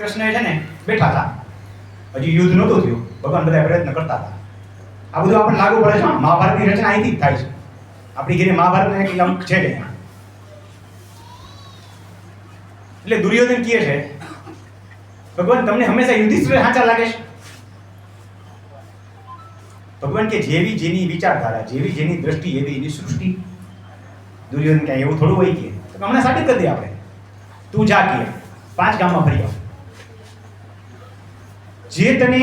કૃષ્ણ છે ને બેઠા હતા. હજી યુદ્ધ નહોતું થયું. ભગવાન બધા પ્રયત્ન કરતા હતા. આ બધું આપણને લાગુ પડે છે મહાભારતની રચના અહીંથી જ થાય છે. આપણી ઘેરે મહાભારતનો એક અંક છે કે એટલે દુર્યોધન કહે છે, ભગવાન, તમને હંમેશા યુધિષ્ઠિર સાચા લાગે છે. ભગવાન કે, જેવી જેની વિચારધારા, જેવી જેની દ્રષ્ટિ, એવી એની સૃષ્ટિ. દુર્યોધન ક્યાંય એવું થોડું હોય કે, હમણાં સાબિત કરી દે આપણે. તું જા કે. પાંચ ગામમાં ફરી આવ. જે તને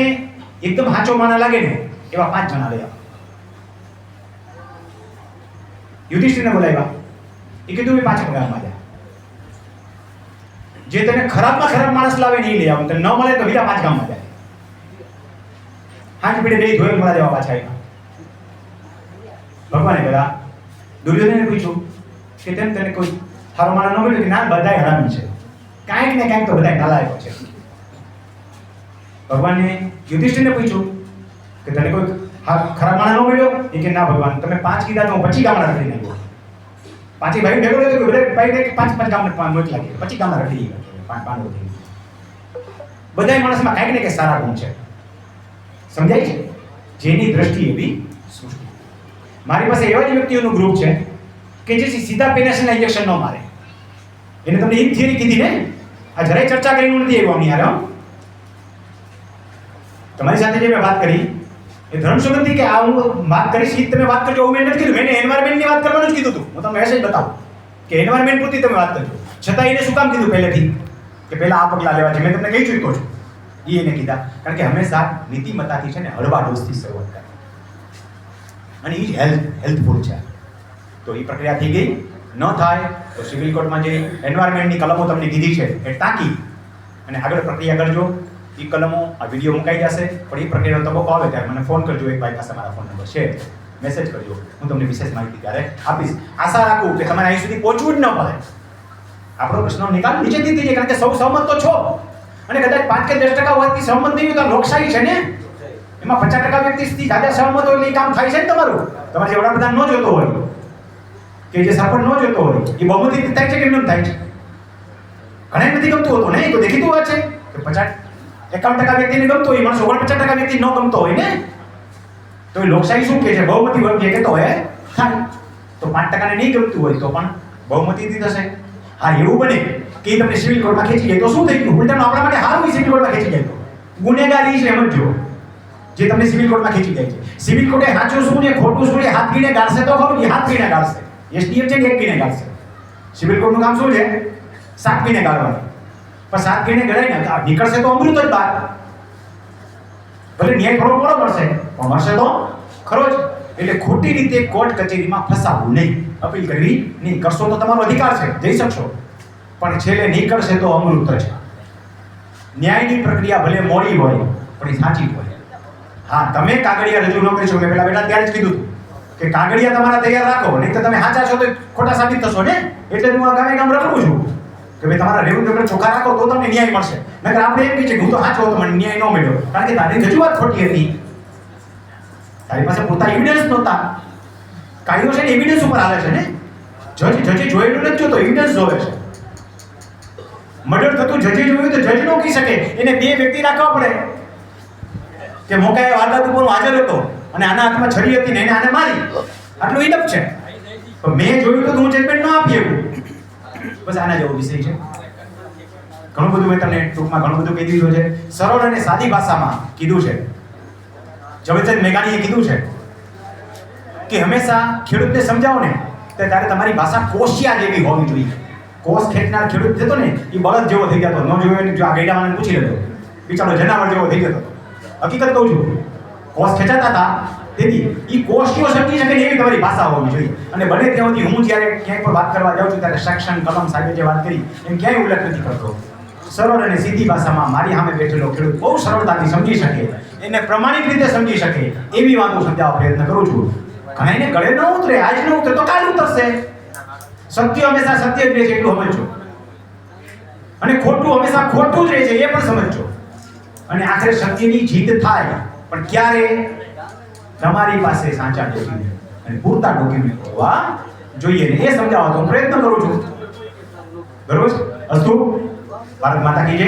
એકદમ હાચો માણા લાગે ને, એવા પાંચ જણા લઈ યુધિષ્ઠિરને બોલાવ્યા. એ કીધું એ પાંચ ગામમાં જા જે તને ખરાબમાં ખરાબ માણસ લાવે ને એ લઈ આવે. તને ન મળે તો બીજા પાંચ ગામમાં જાય. હાથ પીડે બે ધોઈ મળા દેવા પાછા આવ્યા. ભગવાને કહેલા દુર્યોધને પૂછ્યું કે તેમ તને કોઈ સારો માણસ ન મળ્યો કે ના? બધાય હરામી છે. કાંઈક ને કાંઈક તો બધાય નાલાયકો છે. ભગવાને યુધિષ્ઠિરને પૂછ્યું કે તને કોઈ ખરાબ માણસ ન મળ્યો? એ કે ના ભગવાન તમે પાંચ કીધા તો હું પચી ગામડા કરી નાખ્યો પાંચે ભાઈ ભેગો રહ્યો બધા ભાઈ પાંચ પાંચ ગામડા પાંચ લાગે પચી ગામડા રખડી પાંચ પાંચ થઈ. બધાય માણસમાં કાંઈક ને કંઈક સારા ગુણ છે. સમજાય છે? જેની દ્રષ્ટિ એવી સૃષ્ટિ. મારી પાસે એવા જ વ્યક્તિઓનું ગ્રુપ છે કે જે સીધા પેનેશનના ઇન્જેક્શન ન મારે. એને તમને એક થિયરી કીધી ને? આ જરાય ચર્ચા કરીને નથી આમની હારે, હો. તમારી સાથે જે મેં વાત કરી, એ ધર્મ સુગંધી કે આ હું વાત કરીશ ઈ તમે વાત કરજો મેં નથી કીધું. મેં એન્વાયરમેન્ટની વાત કરવાનું જ કીધું હતું. હું તમને મેસેજ બતાવું. કે એન્વાયરમેન્ટ પૂરતી તમે વાત કરજો. છતાં એને શું કામ કીધું પહેલેથી? કે પહેલાં આ પગલાં લેવા છે. મેં તમને કહી ચૂક્યો છું એ એને કીધા. કારણ કે હંમેશા નીતિમત્તાથી છે ને હળવા ડોઝથી શરૂઆત કરે અને એ જ હેલ્થ હેલ્થફુલ છે. તો એ પ્રક્રિયા થઈ ગઈ. ન થાય તો સિવિલ કોર્ટમાં જે એન્વાયરમેન્ટની કલમો તમને કીધી છે, એ ટાંકી. અને આગળ પ્રક્રિયા કરજો. એ કલમો આ વીડિયો મુકાઈ જશે, પણ એ પ્રક્રિયાનો તબક્કો આવે ત્યારે મને ફોન કરજો, એક ભાઈ પાસે મારા ફોન નંબર છે. મેસેજ કરજો. હું તમને વિશેષ માહિતી ત્યારે આપીશ. આશા રાખું કે તમારે અહીં સુધી પહોંચવું જ ન પડે. આપણો પ્રશ્નનો નિકાલ નીચેથી થઈ જાય, કારણ કે સૌ સહમત તો છો. અને કદાચ પાંચ કે દસ ટકા વાતથી સહમત નહીં તો લોકશાહી છે ને? એમાં પચાસ ટકા વ્યક્તિ જાજા સહમત હોય એટલે કામ થાય છે ને તમારું? તમારે જે વડાપ્રધાન ન જોતો હોય, કે જે સરપંચ ન જોતો હોય એ બહુમતી થાય છે કે એમને થાય છે? ઘણા નથી ગમતું હોતું ને તો દેખીતું વાત છે કે પચાસ એકાવન ટકા વ્યક્તિને ગમતો હોય માણસ ઓગણપચાસ ટકા વ્યક્તિ ન ગમતો હોય ને? તો એ લોકશાહી શું કહે છે? બહુમતી વર્ગ જે કહેતો હોય, થાય. તો પાંચ ટકાને નહીં ગમતું હોય તો પણ બહુમતીથી થશે. હા, એવું બને કે તમને સિવિલ કોર્ટમાં ખેંચી જાય. તો શું થઈ ગયું ઉલટાનું આપણા માટે સારું સિવિલ કોર્ટમાં ખેંચી જાય તો. ગુનેગાર છે, એમ જ તમને સિવિલ કોર્ટમાં ખેંચી જાય છે. સિવિલ કોર્ટે સાચું શું ને? ખોટું શું ને? હાથ ગીને ગાળશે તો ખરું હાથ ગીને ગાળશે. એસડીએમ છે ને, એક ગીને ગાળશે. સિવિલ કોર્ટનું કામ શું છે? સાત ગીને ગાળવાનું. પણ સાત ગીને ગળાય ને નીકળશે તો અમૃત જ બહાર ભલે ન્યાય ખરો મોડો મળશે, પણ મળશે તો ખરો જ. એટલે ખોટી રીતે કોર્ટ કચેરીમાં ફસાવવું નહીં. અપીલ કરવી નહીં. કરશો તો તમારો અધિકાર છે. જઈ શકશો. પણ છેલ્લે નીકળશે તો અમૃત જ. ન્યાયની પ્રક્રિયા ભલે મોડી હોય, પણ એ સાચી હોય. હા, તમે કાગળિયા રજૂ ન કરી શકો. મેં પેલા બેટા ત્યારે જ કીધું કે કાગળિયા તમારા તૈયાર રાખો. નહીં તો તમે સાચા છો તો ખોટા સાબિત થશો ને? એટલે હું આ ગામે ગામ રખડું છું. કે ભાઈ તમારા રેવન્યુ પેપર ચોખ્ખા રાખો તો તમને ન્યાય મળશે. નકર આપણે એમ કહીએ કે હું તો સાચો હતો, મને ન્યાય ન મળ્યો. કારણ કે તારી રજૂઆત ખોટી હતી. તારી પાસે પૂરતા એવિડન્સ નહોતા. કાયદો છે ને એવિડન્સ ઉપર આવે છે ને? જજ જજે જોયેલું નથી જોતો એવિડન્સ જોવે છે. મર્ડર થતું જજે જોયું તો જજ ન કહી શકે. એને બે વ્યક્તિ રાખવા પડે. કે મોકાએ વારદાત ઉપર હાજર હતો અને આના હાથમાં છરી હતી ને એને આને મારી. આટલું ઇનફ છે. મેં જોયું તો હું જજમેન્ટ ન આપી બસ આના જેવો વિષય છે. ઘણું બધું મેં તમને ટૂંકમાં ઘણું બધું કહી દીધું છે. સરળ અને સાદી ભાષામાં કીધું છે. ઝવેરચંદ મેઘાણીએ કીધું છે કે હંમેશા ખેડૂતને સમજાવો ને, તો ત્યારે તમારી ભાષા કોશિયા જેવી હોવી જોઈએ. કોષ ખેંચનાર ખેડૂત જતો ને એ બળદ જેવો થઈ જતો. ન જોયો જો આ ગઈડાવાને પૂછી લેતો બિચારો જનાવર જેવો થઈ જતો. હતો હકીકત કહું છું કોષ ખેંચાતા હતા તેથી એ કોષીઓ સમજી શકે એવી તમારી ભાષા હોવી જોઈએ. અને બને ત્યાં હું જ્યારે ક્યાંય પણ વાત કરવા જાઉં છું, ત્યારે સેક્શન કલમ સાહેબે જે વાત કરી, એમ ક્યાંય ઉલ્લેખ નથી કરતો. સરળ અને સીધી ભાષામાં મારી સામે બેઠેલો ખેડૂત બહુ સરળતાથી સમજી શકે, એને પ્રમાણિક રીતે સમજી શકે, એવી વાત હું સમજાવવા પ્રયત્ન કરું છું. ઘણાને ગળે ન ઉતરે, આજ ન ઉતરે તો કાલ ઉતરશે. સત્ય હંમેશા સત્ય જ રહે છે એટલું સમજજો. અને ખોટું હંમેશા ખોટું જ રહે છે, એ પણ સમજજો. અને આખરે સત્યની જીત થાય, પણ ક્યારે? તમારી પાસે સાચા ડોક્યુમેન્ટ અને પૂરતા ડોક્યુમેન્ટ હોવા જોઈએ ને. એ સમજાવવા તો હું પ્રયત્ન કરું છું. બરોબર અસ્તુ? ભારત માતા કી